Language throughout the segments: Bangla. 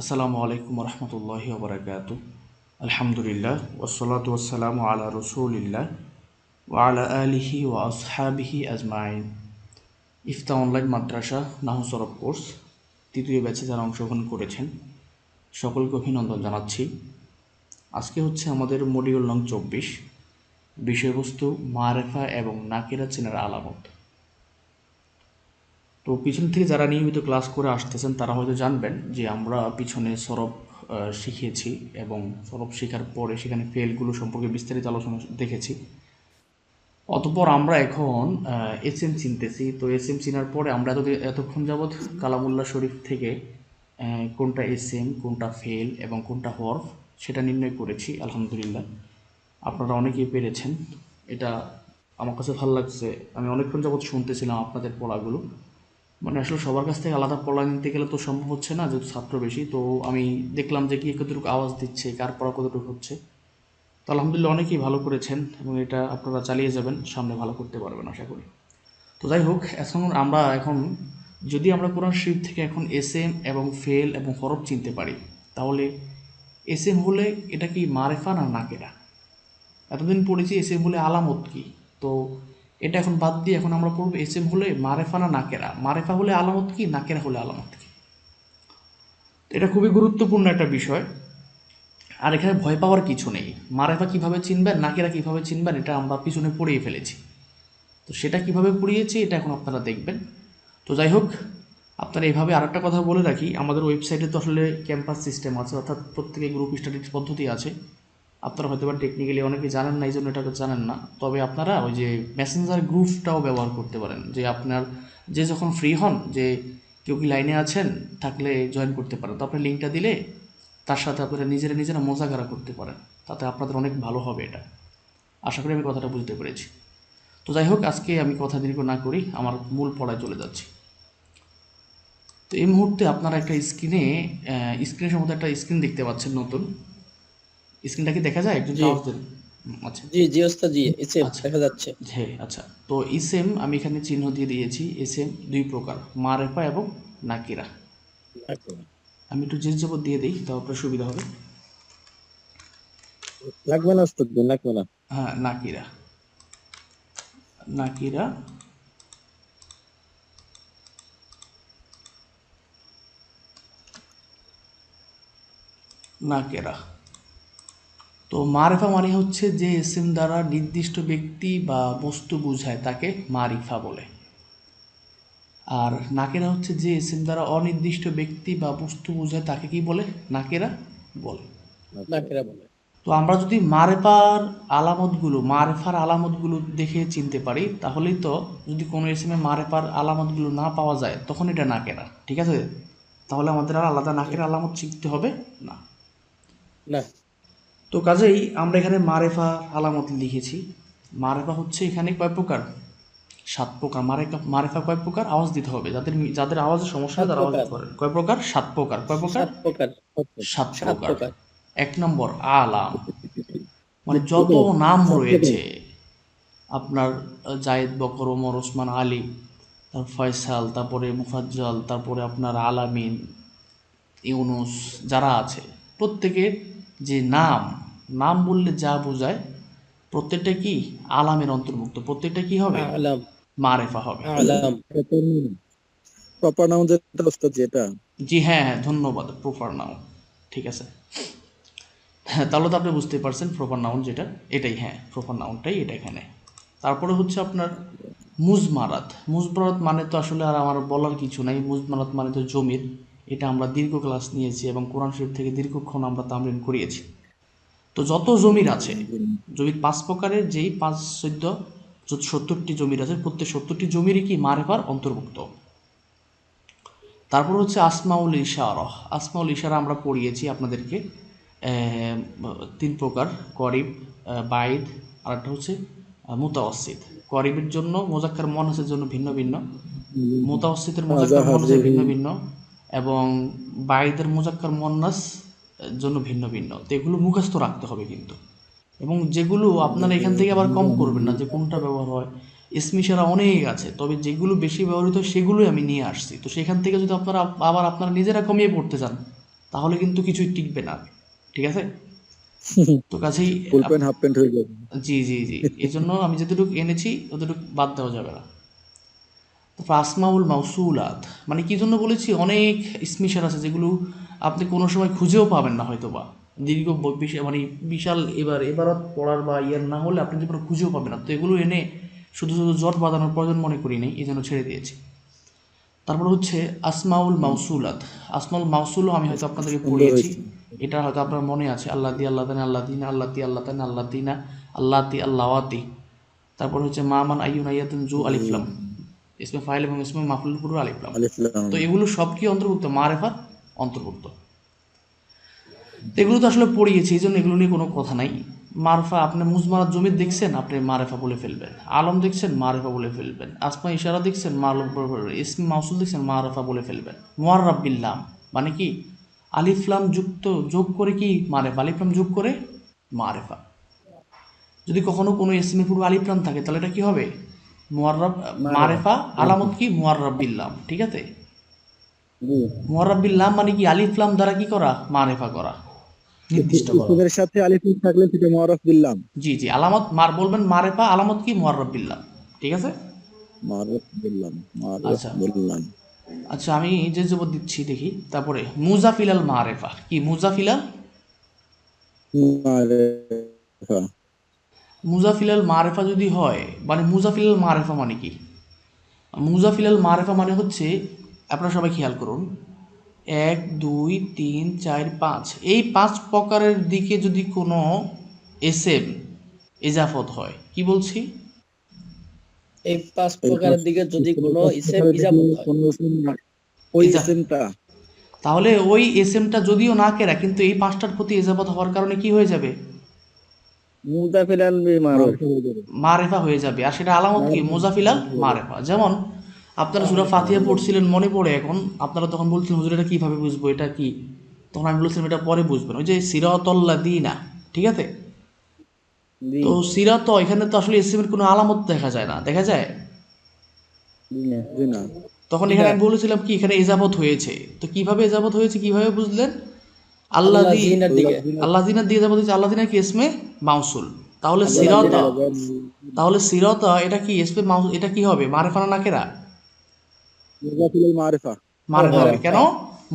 আসসালামু আলাইকুম রহমতুল্লাহি ওবরাকাতু। আলহামদুলিল্লাহ ওসলাত ওসালাম আলা রসুলিল্লাহ ওয়ালা আলিহি ওয়া আসহাবিহি আজমাইন। ইফতা অনলাইন মাদ্রাসা নাহু সরব কোর্স, তৃতীয় ব্যাচে যারা অংশগ্রহণ করেছেন, সকলকে অভিনন্দন জানাচ্ছি। আজকে হচ্ছে আমাদের মডিউল নং চব্বিশ, বিষয়বস্তু মারেফা এবং নাকেরা চেনার আলামত। তো পিছন থেকে যারা নিয়মিত ক্লাস করে আসতেছেন, তারা হয়তো জানবেন যে আমরা পিছনে সরব শিখিয়েছি এবং সরব শেখার পরে সেখানে ফেলগুলো সম্পর্কে বিস্তারিত আলোচনা দেখেছি। অতপর আমরা এখন এস এম চিনতেছি। তো এস এম চিনার পরে আমরা এত এতক্ষণ যাবৎ কালামুল্লাহ শরীফ থেকে কোনটা এস এম কোনটা ফেল এবং কোনটা হরফ সেটা নির্ণয় করেছি, আলহামদুলিল্লাহ। আপনারা অনেকেই পেরেছেন। এটা আমার কাছে ভালো লাগছে। আমি অনেকক্ষণ যাবৎ শুনতেছিলাম আপনাদের পড়াগুলো। মানে আসলে সবার কাছ থেকে আলাদা পড়া নিতে গেলে তো সম্ভব হচ্ছে না, যেহেতু ছাত্র বেশি, তো আমি দেখলাম যে কি কতটুকু আওয়াজ দিচ্ছে, কার পড়া কতটুকু হচ্ছে। তো আলহামদুলিল্লাহ অনেকেই ভালো করেছেন এবং এটা আপনারা চালিয়ে যাবেন, সামনে ভালো করতে পারবেন আশা করি। তো যাই হোক, এখন আমরা এখন, যদি আমরা কোরআন শরীফ থেকে এখন এস এম এবং ফেল এবং হরফ চিনতে পারি, তাহলে এস এম হলে এটা কি মারেফা না নাকেরা? এতদিন পড়েছি এস এম হলে আলামত কি? তো এটা এখন বাদ দিয়ে এখন আমরা পড়ব এস এম হলে মারেফা না নাকেরা। মারেফা হলে আলামত কি, নাকেরা হলে আলামত কি? এটা খুবই গুরুত্বপূর্ণ একটা বিষয়। আর এখানে ভয় পাওয়ার কিছু নেই। মারেফা কীভাবে চিনবেন, নাকেরা কীভাবে চিনবেন, এটা আমরা পিছনে পড়িয়ে ফেলেছি। তো সেটা কীভাবে পড়িয়েছি, এটা এখন আপনারা দেখবেন। তো যাই হোক, আপনারা এইভাবে আরেকটা কথা বলে রাখি। আমাদের ওয়েবসাইটে তো আসলে ক্যাম্পাস সিস্টেম আছে, অর্থাৎ প্রত্যেকে গ্রুপ স্টাডিজ পদ্ধতি আছে। আপনারা হয়তো বা টেকনিক্যালি অনেকে জানেন না এই জন্য এটাকে জানেন না। তবে আপনারা ওই যে মেসেঞ্জার গ্রুপটাও ব্যবহার করতে পারেন, যে আপনার, যে যখন ফ্রি হন, যে কেউ কি লাইনে আছেন, থাকলে জয়েন করতে পারেন। তো আপনি লিঙ্কটা দিলে তার সাথে আপনারা নিজেরা নিজেরা মজাগারা করতে পারেন, তাতে আপনাদের অনেক ভালো হবে এটা। আশা করি আমি কথাটা বুঝতে পেরেছি। তো যাই হোক, আজকে আমি কথা দীর্ঘ না করি, আমার মূল পড়ায় চলে যাচ্ছি। তো এই মুহূর্তে আপনারা একটা স্ক্রিনে স্ক্রিনের সম্বন্ধে একটা স্ক্রিন দেখতে পাচ্ছেন নতুন। স্ক্রিনটা কি দেখা যায়? একজন জি। দেন। আচ্ছা। জি জি ওস্তাদ জি এসে আচ্ছা। দেখা যাচ্ছে। হ্যাঁ আচ্ছা। তো ইসেম আমি এখানে চিহ্ন দিয়ে দিয়েছি এসএম দুই প্রকার মারেফা এবং নাকিরা। আমি একটু যে যাবত দিয়ে দিই তাও আপনার সুবিধা হবে। লাগবে না ওস্তাদ লাগবে না। হ্যাঁ নাকিরা। নাকিরা। নাকেরা। তো মারিফা মানে হচ্ছে যে এসএম দ্বারা নির্দিষ্ট ব্যক্তি বা বস্তু বোঝায় তাকে মারিফা বলে। আর নাকেরা হচ্ছে যে এসএম দ্বারা অনির্দিষ্ট ব্যক্তি বা বস্তু বোঝায় তাকে কি বলে? নাকেরা বলে। নাকেরা বলে। তো আমরা যদি মারেফার আলামতগুলো মারেফার আলামতগুলো দেখে চিনতে পারি তাহলেই তো যদি কোনো এসএমে মারেফার আলামতগুলো না পাওয়া যায় তখন এটা নাকেরা ঠিক আছে? তাহলে আমাদের আর আলাদা নাকের আলামত শিখতে হবে না। না। তো কাজেই আমরা এখানে মারেফা আলামত লিখেছি। মারেফা হচ্ছে এখানে কয় প্রকার? সাত প্রকার। মারেফা মারেফা কয় প্রকার? আওয়াজ দিতে হবে। যাদের যাদের আওয়াজের সমস্যা হয় তারা আওয়াজ পারেন কয় প্রকার? সাত প্রকার। কয় প্রকার? সাত প্রকার। এক নম্বর আলাম। মানে যত নাম রয়েছে আপনার জায়েদ বকর ওমর ওসমান আলী তারপর ফয়সাল তারপরে মুফাজ্জল তারপরে আপনার আলামিন ইউনুস যারা আছে প্রত্যেকের যে নাম নাম বললে যা বোঝায় প্রত্যেকটা কি আলামের অন্তর্ভুক্ত? প্রত্যেকটা কি হবে? আলাম। মারেফা হবে। আলাম। প্রপার নাউন যেটা ওস্তাদ যেটা। জি হ্যাঁ হ্যাঁ ধন্যবাদ। প্রপার নাউন ঠিক আছে। তাহলে তো আপনি বুঝতে পারছেন প্রপার নাউন যেটা এটাই হ্যাঁ প্রপার নাউনটাই এটা এখানে। তারপরে হচ্ছে আপনার মুজমারাত। মুজমারাত মানে তো আসলে আর আমার বলার কিছু নাই। মুজমারাত মানে তো জমির। এটা আমরা দীর্ঘ ক্লাস নিয়েছি এবং কোরআন শরীফ থেকে দীর্ঘক্ষণ আমরা তামরিন করিয়েছি। তো যত জমির আছে, জমির পাঁচ প্রকারের যেই পাঁচ চোদ্দ সত্তরটি জমির আছে, প্রত্যেক সত্তরটি জমিরই কি মারেফার অন্তর্ভুক্ত? তারপর হচ্ছে আসমাউল ইশারা। আসমাউল ইশারা আমরা পড়িয়েছি আপনাদেরকে তিন প্রকার, করিব বাইদ আর একটা হচ্ছে মুতাওয়াসিদ করিবের জন্য মোজাক্কার মনাসের জন্য ভিন্ন ভিন্ন মুতাওয়াসিদের মোজাক্কার মনাসের ভিন্ন ভিন্ন এবং বাইদের মোজাক্কার মন্নাস জন্য ভিন্ন ভিন্ন। তো এগুলো মুখস্থ রাখতে হবে কিন্তু। এবং যেগুলো আপনারা এখান থেকে আবার কম করবেন না যে কোনটা ব্যবহার হয়। ইসমিশারা অনেক আছে তবে যেগুলো বেশি ব্যবহৃত হয় সেগুলোই আমি নিয়ে আসছি। তো সেখান থেকে যদি আপনারা আবার আপনারা নিজেরা কমিয়ে পড়তে চান তাহলে কিন্তু কিছুই টিকবে না। ঠিক আছে? তো কাছেই জি জি জি। এই জন্য আমি যতটুকু এনেছি ততটুকু বাদ দেওয়া যাবে না। তারপর আসমাউল মাউসুলাত। মানে কি জন্য বলেছি? অনেক স্মিশার আছে যেগুলো আপনি কোনো সময় খুঁজেও পাবেন না হয়তো বা দীর্ঘ মানে বিশাল এবার এবারত পড়ার বা ইয়ার না হলে আপনি জীবনে খুঁজেও পাবেন না। তো এগুলো এনে শুধু শুধু জট বাঁধানোর প্রয়োজন মনে করি নেই এই জন্য ছেড়ে দিয়েছি। তারপর হচ্ছে আসমাউল মাউসুলাত। আসমাউল মাউসুলও আমি হয়তো আপনাদেরকে পড়িয়েছি। এটা হয়তো আপনার মনে আছে আল্লাহ দি আল্লাহ তানে আল্লাহ দিনা আল্লাহ তি আল্লাহ তানে আল্লাহ দিনা আল্লাহ তি আল্লাহতি তারপর হচ্ছে মামান আইয়ুন আইয়াতুন জু আলিফলাম ইসমে ফাইল এবং ইসমে মাফুল পুরো আলিফলাম আলিফ লাম। তো এগুলো সব কি অন্তর্ভুক্ত? মারেফার অন্তর্ভুক্ত। এগুলো তো আসলে পড়িয়েছি এই জন্য এগুলো নিয়ে কোনো কথা নাই। মারফা আপনি মুজমারাত জমির দেখছেন আপনি মারেফা বলে ফেলবেন। আলম দেখছেন মারেফা বলে ফেলবেন। আসমা ইশারা দেখছেন মালম ইসমি মাউসুল দেখছেন মারেফা বলে ফেলবেন। মোয়ার্রাবিল্লাম মানে কি? আলিফলাম যুক্ত যোগ করে কি মারেফা? আলিফলাম যোগ করে মারেফা। যদি কখনো কোনো ইসমি পুরো আলিফলাম থাকে তাহলে এটা কি হবে? মোয়ার্রাব মারেফা আলামত কি? ঠিক আছে? মানে কি? আলিফলাম দ্বারা কি করা? মারেফা করা। নির্দিষ্ট করা। সাথে আলিফ থাকলে সেটা মুআরাফ বিল্লাম জি জি আলামত মার বলবেন মারেফা আলামত কি? ঠিক আছে? বিল্লাম আচ্ছা। বিল্লাম আচ্ছা আমি যে দিচ্ছি দেখি। তারপরে মুজাফিলাল মারেফা কি মুজাফিলাল মারিফা। মুজাফিলাল মারেফা যদি হয় মানে মুজাফিলাল মারেফা মানে কি? মুজাফিলাল মারেফা মানে হচ্ছে আপনারা সবাই খেয়াল করুন এক দুই তিন চার পাঁচ। এই পাঁচ প্রকারের দিকে যদি কোনো এসএম এজাফত হয় কি বলছি? এই পাঁচ প্রকারের দিকে যদি কোনো হয়। ওই তাহলে ওই এসএমটা যদিও না কেরা কিন্তু এই পাঁচটার প্রতি এজাফত হওয়ার কারণে কি হয়ে যাবে? মারেফা। হয়ে যাবে। আর সেটা আলামত কি? মোজাফিলাল মারেফা। যেমন আপনারা সুরা ফাতিহা পড়ছিলেন মনে পড়ে এখন আপনারা তখন বলছিলেন হুজুর এটা কীভাবে বুঝব? এটা কি? তখন আমি বলছিলাম এটা পরে বুঝবেন। ওই যে সিরাতল্লা দিনা ঠিক আছে? তো সিরাত এখানে তো আসলে এসএমের কোনো আলামত দেখা যায় না। দেখা যায়? না। তখন এখানে আমি বলেছিলাম কি এখানে এজাবত হয়েছে। তো কীভাবে এজাবত হয়েছে কীভাবে বুঝলেন? আল্লাহ দিকে আল্লাহ দিনার দিনার কি মাউসুল। তাহলে সিরাতা তাহলে সিরাতা এটা কি এটা কি হবে? মারেফানা নাকেরা? মারেফা। কেন?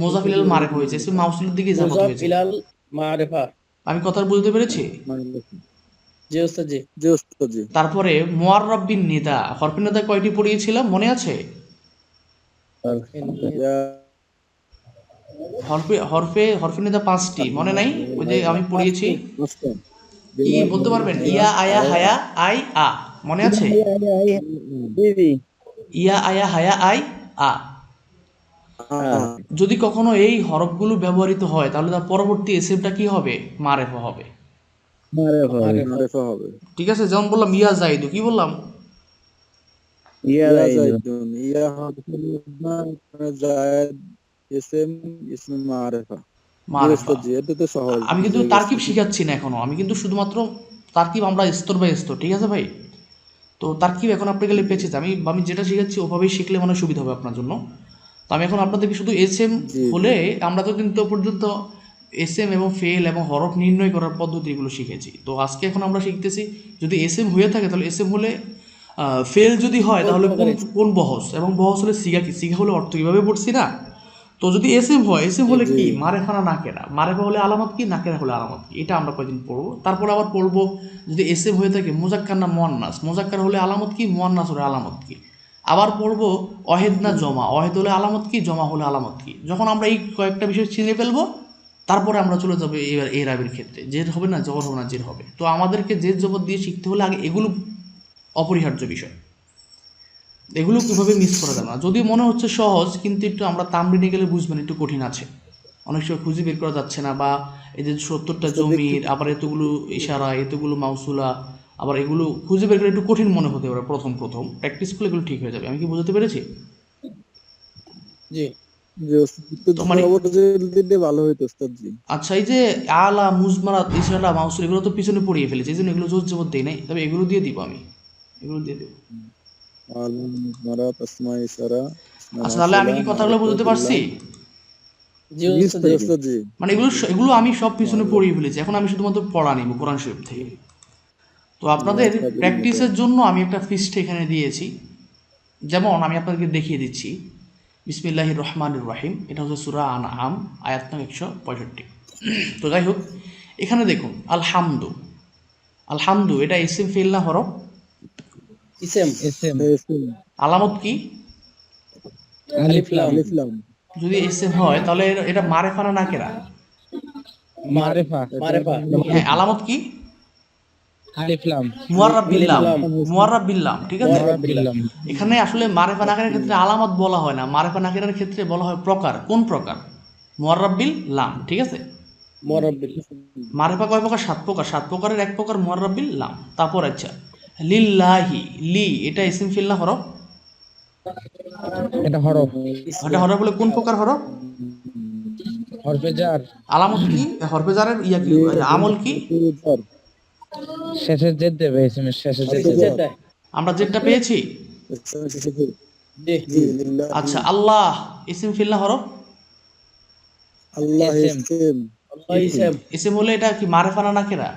মোজাফিলাল মারেফা হয়েছে। মাউসুলের দিকে এজাবত হয়েছে। আমি কথা বুঝতে পেরেছি? জি ওস্তাদ জি জি ওস্তাদ জি। তারপরে নিদা। হরফিন নিদা কয়টি পড়িয়েছিলাম? মনে আছে? হরফে হরফে হরফিন নিদা পাঁচটি মনে নাই? ওই যে আমি পড়িয়েছি। কি বলতে পারবেন? ইয়া আয়া হায়া আই আ মনে আছে? ইয়া আয়া হায়া আই আ। যদি কখনো এই হরফগুলো ব্যবহৃত হয় তাহলে তার পরবর্তী এসএমটা কি হবে? মারেফা হবে। ঠিক আছে যেমন বললাম ইয়া জাইদু কি বললাম? ইয়া ইয়া জাইদুন ইয়া মারেফা জি এটা তো সহজ। আমি কিন্তু তারকিব শিখাচ্ছি না এখনও। আমি কিন্তু শুধুমাত্র তারকিব আমরা স্তর বাই স্তর ঠিক আছে ভাই? তো তারকিব এখন আপনি গেলে পেয়েছে আমি আমি যেটা শিখাচ্ছি ওভাবেই শিখলে মানে সুবিধা হবে আপনার জন্য। তো আমি এখন আপনাদেরকে শুধু এস এম হলে আমরা তো কিন্তু পর্যন্ত এস এম এবং ফেল এবং হরফ নির্ণয় করার পদ্ধতিগুলো শিখেছি। তো আজকে এখন আমরা শিখতেছি যদি এস এম হয়ে থাকে তাহলে এস এম হলে ফেল যদি হয় তাহলে কোন কোন বহস? এবং বহস হলে সিগা কি? সিগা হলে অর্থ কীভাবে পড়ছি না? তো যদি এস এম হয় এস এম হলে কি? মারেফানা নাকেরা মারেফা হলে আলামত কি? নাকেরা হলে আলামত কি? এটা আমরা কয়েকদিন পড়ব। তারপর আবার পড়ব যদি এস এম হয়ে থাকে মোজাক্কার না মোয়ান্নাস? মোজাক্কার হলে আলামত কি? মোয়ান্নাস হলে আলামত কি? আবার পড়ব অহেদ না জমা? অহেদ হলে আলামত কি? জমা হলে আলামত কি? যখন আমরা এই কয়েকটা বিষয় চিনে ফেলব তারপরে আমরা চলে যাব এবার এ রাবির ক্ষেত্রে। জের হবে না? জবর হবে না? জের হবে। তো আমাদেরকে জের জবর দিয়ে শিখতে হলে আগে এগুলো অপরিহার্য বিষয়। এগুলো কীভাবে মিস করা যাবে না। যদিও মনে হচ্ছে সহজ কিন্তু একটু আমরা তামরিনে গেলে বুঝবেন একটু কঠিন আছে। অনেক সময় খুঁজে বের করা যাচ্ছে না বা এই যে সত্তরটা জমির আবার এতগুলো ইশারা এতগুলো মাউসুলা আবার এগুলো খুঁজে বের করে একটু কঠিন মনে হতে পারে প্রথম প্রথম। প্র্যাকটিস করলে এগুলো ঠিক হয়ে যাবে। আমি কি বুঝতে পেরেছি? জি। মানে- আচ্ছা এই যে আলা মুজমারাত ইশারা মাউসুল এগুলো তো পিছনে পড়িয়ে ফেলেছে এই জন্য এগুলো জোর জবর দেই নাই। তবে এগুলো দিয়ে দিব আমি। এগুলো দিয়ে দেবো। ইসারা আচ্ছা তাহলে আমি কি কথাগুলো বুঝতে পারছি? মানে এগুলো এগুলো আমি সব পিছনে পড়িয়ে ফেলেছি। এখন আমি শুধুমাত্র পড়া নিব কোরআন শরীফ থেকে। তো আপনাদের প্র্যাকটিসের জন্য আমি একটা ফিস্ট এখানে দিয়েছি। যেমন আমি আপনাদেরকে দেখিয়ে দিচ্ছি। বিসমিল্লাহির রহমানুর রাহিম। এটা হচ্ছে সুরা আন আম আয়াত নং একশো পঁয়ষট্টি। তো যাই হোক এখানে দেখুন আলহামদু। আলহামদু এটা ইসিম ফিল্লা হরফ। ইসেম আলামত কি? আলিফ লাম। আলিফ লাম। যদি এসএম হয় তাহলে এটা- মারেফানা না কেরা মারিফা। মারেফা। হ্যাঁ আলামত কি? আলিফ লাম। মুয়াররাব বিল্লাম বিল্লাম। বিল্লাম ঠিক আছে? এখানে আসলে মারেফা নাকেরের ক্ষেত্রে আলামত বলা হয় না। মারেফা নাকেরের ক্ষেত্রে বলা হয় প্রকার। কোন প্রকার? মুয়াররাব্বিল লাম ঠিক আছে? মারেফা কয় প্রকার? সাত প্রকার। সাত প্রকারের এক প্রকার মুয়াররাব্বিল লাম। তারপর আচ্ছা লিল্লাহি লি এটা ইসিম ফিল না হরফ? এটা হরফ। এটা হরফ বলে কোন প্রকার হরফ? হরফে জার। আলামত কি? হরফে জারের ইয়া কি? আমল কি? শেষের জেদ দেবে এসএম এর শেষের জেদ দেবে আমরা যেটা পেয়েছি? শেষে আচ্ছা আল্লাহ ইসিম ফিল না হরফ? আল্লাহ ইসেম। ইসিম হলে এটা কি মারেফা না নাকেরা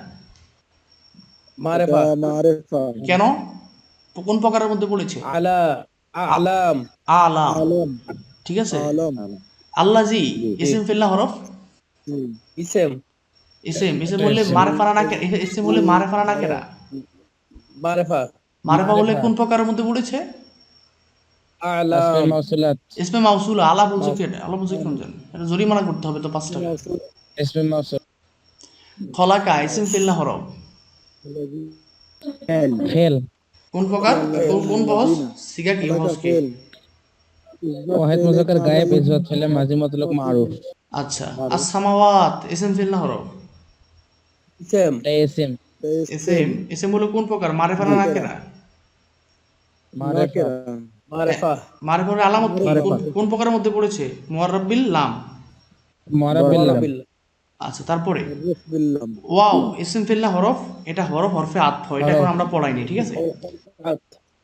মারেফা। মারিফা। কেন? কোন প্রকারের মধ্যে পড়েছে আলা আলাম। আলাম। ঠিক আছে? আলম। আল্লাহ জি ইসিম ফিল্লা হরফ? জি। ইসেম। ইসিম ইসিম বললে মারেফানা না ইসিম বললে না কেরা? মারেফা। মারেফা বললে কোন প্রকারের মধ্যে পড়েছে মাউসুলাত ইসমে মাউসুল আলা বলছে কি এটা? আলা বলছে কোন জান এটা জরিমানা করতে হবে তো পাঁচ টাকা আসমাই মাউসুল। খলাকা ইসিম ফিল্লা হরফ। ফেল ফেল কোন প্রকার? কোন কোন বহস সিগা কি বহস কি? ফেল ওয়াহিদ মুজাক্কার গায়েব ফেলে মতলক মারুফ। আচ্ছা। আস-সামাওয়াত ইসিম হরফ ইসেম ইসিম ইসিম বলে কোন প্রকার? মারেফানা না কেরা মারিফা। মারেফা। মারেফার আলামত? কোন- প্রকারের মধ্যে পড়েছে? মুয়াররাব্বিল লাম। মারাবিল্লাম আচ্ছা তারপরে? ওয়াও ইসিম ফিল্লা হরফ এটা হরফ হরফে আত্ম এটা এখন আমরা পড়াইনি ঠিক আছে?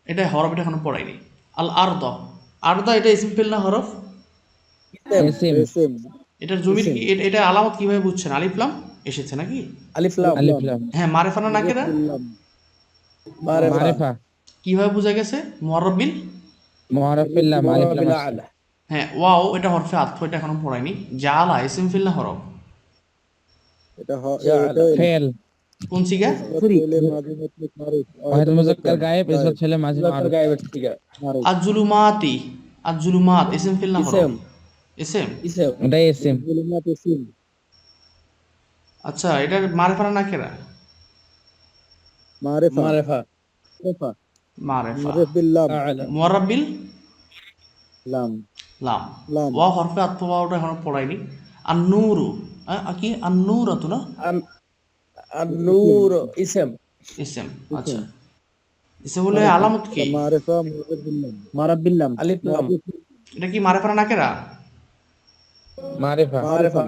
এটা হরফ এটা এখন পড়াইনি। আল আরদ। আরদ এটা ইসিম ফিল্লা হরফ এটার জমির কি এটা- এটা আলামত কীভাবে বুঝছেন? আলিফলাম এসেছে নাকি? আলিফ লাম। আলিফ লাম। হ্যাঁ মারেফানা নাকেরা? বিল্লাম মারেফা। মারিফা। কীভাবে বোঝা গেছে? লাম বিল আসছে। হ্যাঁ ওয়াও এটা হরফে আত্ম এটা এখনও পড়াইনি। জালা ইসিম ফিল্লা হরফ। এটা। এটা ফেল। কোন সিগা মারুফ গায়েব ফেলে মাঝি মারুফ আজুলুমাতি আজুলুমাত ইসিম ফিল্লা হরফ ইসেম ইসিম ইসেম এটা এসএম। জুলুমাত এসএম। আচ্ছা এটা মারেফানা নাকেরা মারিফা। মারেফা। মারিফা। মারেফা। মারিফ বিল্লাম আলা মুয়াররাব্বিল লাম। লাম। লাম। ওয়া হরফে আত্ম ওয়াওটা এখনও পড়াইনি। আর নূরু কি? আর নূরাতু না? আন- আন-নূর ইসেম। ইসেম আচ্ছা। ইসেম বলে আলামত কি? মারিফা মারিফ বিল্লাম আলিফ লাম এটা কি মারেফানা নাকেরা? মারিফা। মারেফা।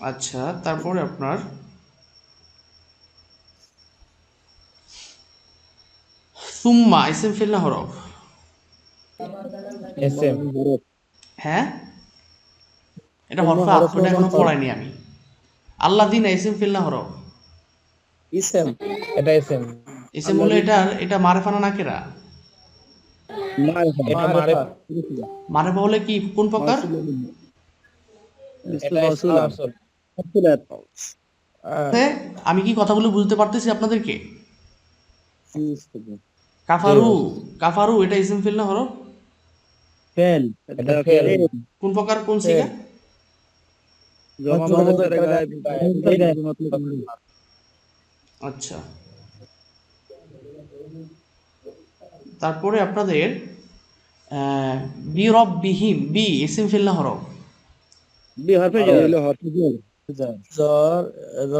আচ্ছা তারপরে আপনার? সুম্মা ইসেম ফিল না হরফ? এসএম। হ্যাঁ? এটা হরফে এটা এখনও পড়াইনি আমি। আল্লাহ দিন ইসেম ফিল না হরফ? ইসেম এটা এসএম। ইসেম বলে এটা এটা মারেফানা নাকেরা? মারিফা হলে কি কোন প্রকার? আমি কি কথাগুলো বুঝতে পারতেছি আপনাদেরকে? কাফারু কাফারু এটা ইসেম ফিল না হরফ? ফেল। কোন প্রকার কোন সিগা জমা জমাদার গায়েব গায়েব। মতলব মারুফ আচ্ছা তারপরে আপনাদের বি রব বিহিম বি ইসিম ফিল না হরফ বি হরফে হরফ জর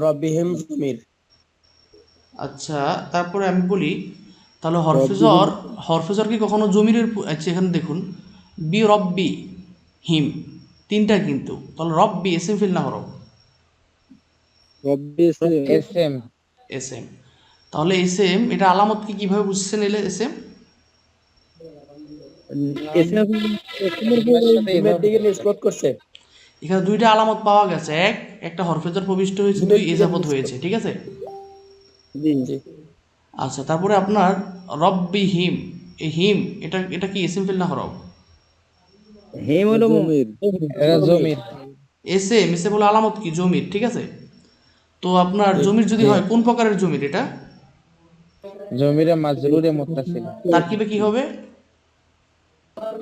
রব্বিহিম জমির। আচ্ছা তারপরে আমি বলি তাহলে হরফেজর হরফেজর কি কখনো জমিরের আচ্ছা এখানে দেখুন। বি রব্বি হিম তিনটা কিন্তু। তাহলে রব্বি এসএম ফিল না হরফ রব্বি এসএম এসএম এস এম তাহলে এস এম এটা আলামত কি কীভাবে বুঝছেন এলে এস এম ইসমের দিকে নিসবত করছে। এখানে দুইটা আলামত পাওয়া গেছে। এক একটা হরফেজার প্রবিষ্ট হয়েছে দুই এজাবত হয়েছে ঠিক আছে? জি জি। আচ্ছা তারপরে আপনার রব্বি হিম এই হিম এটা এটা কি এসএম ফিল না হরফ হেম হলো জমির। জমির। এসে এসে বলে আলামত কি? জমির ঠিক আছে? তো আপনার জমির। যদি হয় কোন প্রকারের জমির এটা? জমিরে মাজরুরে মুত্তাসিল। তারকিবে কি হবে?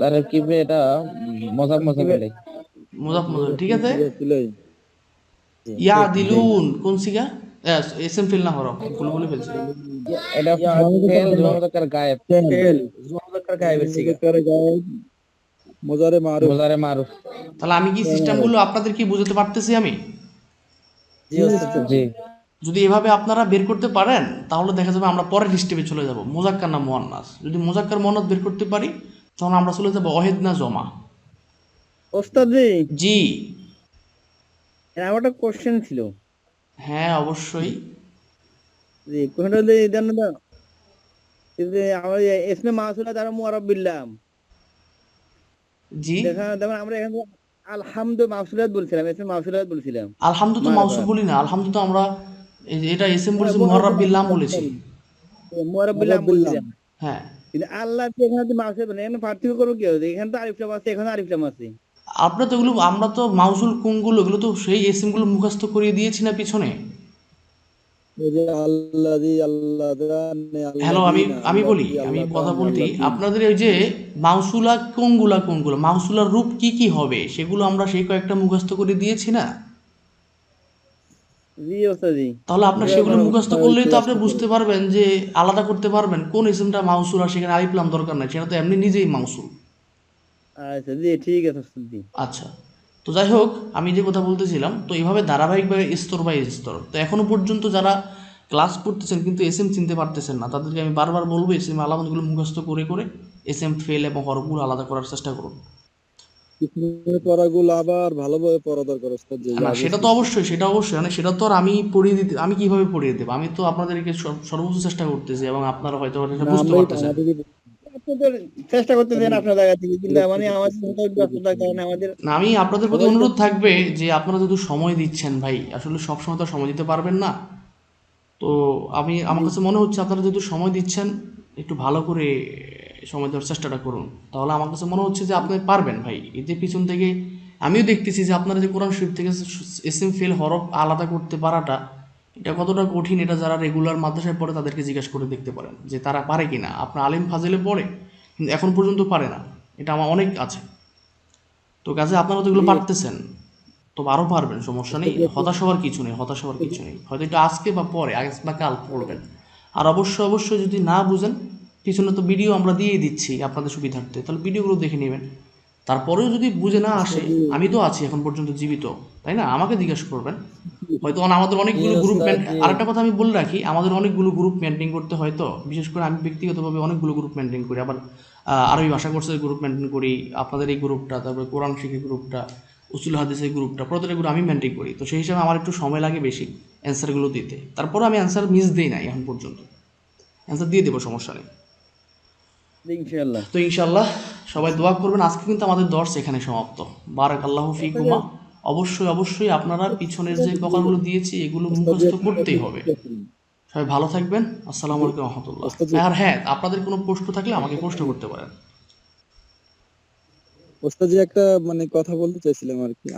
তার কি এটা মজাক মজাক বলে। মুজাফ মুজাফ ঠিক আছে? ইয়া দিলুন কোন সিগা? এসএম ফিল না হরফ ভুল বলে ফেলছি। এটা ফেল জমদকার গায়েব। ফেল। জমদকার গায়েবের সিগা। করে গায়েব। মজারে মারুফ। মোজারে মারুফ। তাহলে আমি কি সিস্টেমগুলো আপনাদের কি বুঝাতে পারতেছি আমি? জি যদি এভাবে আপনারা বের করতে পারেন তাহলে দেখা যাবে আমরা পরের হিস্টেপে চলে যাব। মোজাক্কার না মোয়ান্নাস যদি মোজাক্কার মোয়ান্নাস বের করতে পারি তখন আমরা চলে যাব অহেদ না জমা। ওস্তাদ জি। আমার একটা কোশ্চেন ছিল। হ্যাঁ অবশ্যই। জি কোনটা হলো এই যে আমার এসমে মাসুলা তারা মুআরব বিল্লাম জি। দেখুন আমরা এখানে আলহামদু মাসুলাত বলছিলাম এসমে মাসুলাত বলছিলাম। আলহামদু তো মাউসুল বলি না আলহামদু তো আমরা এটা এসএম বলেছি মোহাররাব বিল্লাহ বলেছি। মুআরব বিল্লাম বলছিলাম হ্যাঁ। কিন্তু আল্লাহ এখানে যে বলে এখানে পার্থক্য করব কি হবে? এখানে তো আরিফলাম আছে এখানে আরিফলাম আছে। আপনার তো এগুলো আমরা তো মাউসুল কোনগুলো এগুলো তো সেই এসএমগুলো মুখস্থ করিয়ে দিয়েছি না পিছনে এই যে আল্লাহ দি আল্লাহ জানে আল্লাহ হ্যালো আমি আমি বলি আমি কথা বলতে আপনাদের ওই যে মাউসুলা কোনগুলা কোনগুলো মাউসুলার রূপ কি কি হবে সেগুলো আমরা সেই কয়েকটা মুখস্থ করে দিয়েছি না? তাহলে আপনার সেগুলো মুখস্থ করলেই তো আপনি বুঝতে পারবেন যে আলাদা করতে পারবেন কোন ইসিমটা মাউসুল আর সেখানে আলিফলাম দরকার নাই সেটা তো এমনি নিজেই মাউসুল। আচ্ছা জি ঠিক আছে আচ্ছা। তো যাই হোক আমি যে কথা বলতেছিলাম তো এইভাবে ধারাবাহিকভাবে স্তর বাই স্তর। তো এখনও পর্যন্ত যারা ক্লাস করতেছেন কিন্তু এস এম চিনতে পারতেছেন না তাদেরকে আমি বারবার বলব এস এম আলামতগুলো মুখস্থ করে করে এস এম ফেল এবং হরফগুলো আলাদা করার চেষ্টা করুন। পড়াগুলো আবার ভালোভাবে পড়া দরকার না সেটা তো অবশ্যই সেটা অবশ্যই মানে সেটা তো আর আমি পড়িয়ে দিতে আমি কীভাবে পড়িয়ে দেবো? আমি তো আপনাদেরকে সর্বোচ্চ চেষ্টা করতেছি এবং আপনারা হয়তো বুঝতে পারতেছেন। আমাদেরই আপনি তো চেষ্টা করতেছেন আপনার জায়গা থেকে কিন্তু মানে আমাদের ব্যস্ততার কারণে আমাদের না আমি আপনাদের প্রতি অনুরোধ থাকবে যে আপনারা যদি সময় দিচ্ছেন ভাই আসলে সব সময় তো সময় দিতে পারবেন না। তো আমি আমার কাছে মনে হচ্ছে আপনারা যেহেতু সময় দিচ্ছেন একটু ভালো করে সময় দেওয়ার চেষ্টাটা করুন। তাহলে আমার কাছে মনে হচ্ছে যে আপনি পারবেন ভাই। এতে পিছন থেকে আমিও দেখতেছি যে আপনারা যে কোরআন শরীফ থেকে এস এম ফেল হরফ আলাদা করতে পারাটা এটা কতটা কঠিন এটা যারা রেগুলার মাদ্রাসায় পড়ে তাদেরকে জিজ্ঞাসা করে দেখতে পারেন যে তারা পারে কিনা। আপনার আলিম ফাজিলে পড়ে কিন্তু এখন পর্যন্ত পারে না। এটা আমার অনেক আছে তো কাজে আপনারা তো এগুলো পারতেছেন। তো আরও পারবেন সমস্যা নেই। হতাশ হওয়ার কিছু নেই হতাশ হওয়ার কিছু নেই। হয়তো এটা আজকে বা পরে আজ বা কাল পড়বেন। আর অবশ্যই অবশ্যই যদি না বুঝেন পিছনে তো ভিডিও আমরা দিয়ে দিচ্ছি আপনাদের সুবিধার্থে। তাহলে ভিডিওগুলো দেখে নেবেন। তারপরেও যদি বুঝে না আসে আমি তো আছি এখন পর্যন্ত জীবিত তাই না? আমাকে জিজ্ঞাসা করবেন। হয়তো আমাদের অনেকগুলো গ্রুপ আরেকটা কথা আমি বলে রাখি আমাদের অনেকগুলো গ্রুপ মেনটেন করতে হয় তো। বিশেষ করে আমি ব্যক্তিগতভাবে অনেকগুলো গ্রুপ মেনটেন করি। আবার আরবি ভাষা কোর্সের গ্রুপ মেনটেন করি আপনাদের এই গ্রুপটা তারপরে কোরআন শিখি গ্রুপটা উসুল হাদিসের গ্রুপটা প্রত্যেকটা গ্রুপ আমি মেনটেন করি। তো সেই হিসাবে আমার একটু সময় লাগে বেশি অ্যান্সারগুলো দিতে। তারপরে আমি অ্যান্সার মিস দিই নাই এখন পর্যন্ত। অ্যান্সার দিয়ে দেবো সমস্যা নেই। ইনশাআল্লাহ। তো ইনশাল্লাহ সবাই দোয়া করবেন। আজকে কিন্তু আমাদের দর্শ এখানে সমাপ্ত। বারাক আল্লাহ ফিকুমা অবশ্যই অবশ্যই আপনারা পিছনের যে প্রকারগুলো দিয়েছি এগুলো মুখস্থ করতেই হবে। সবাই ভালো থাকবেন। আসসালামু আলাইকুম রহমতুল্লাহ। আর হ্যাঁ আপনাদের কোনো প্রশ্ন থাকলে আমাকে প্রশ্ন করতে পারেন। ওস্তাদ একটা মানে কথা বলতে চাইছিলাম আর কি।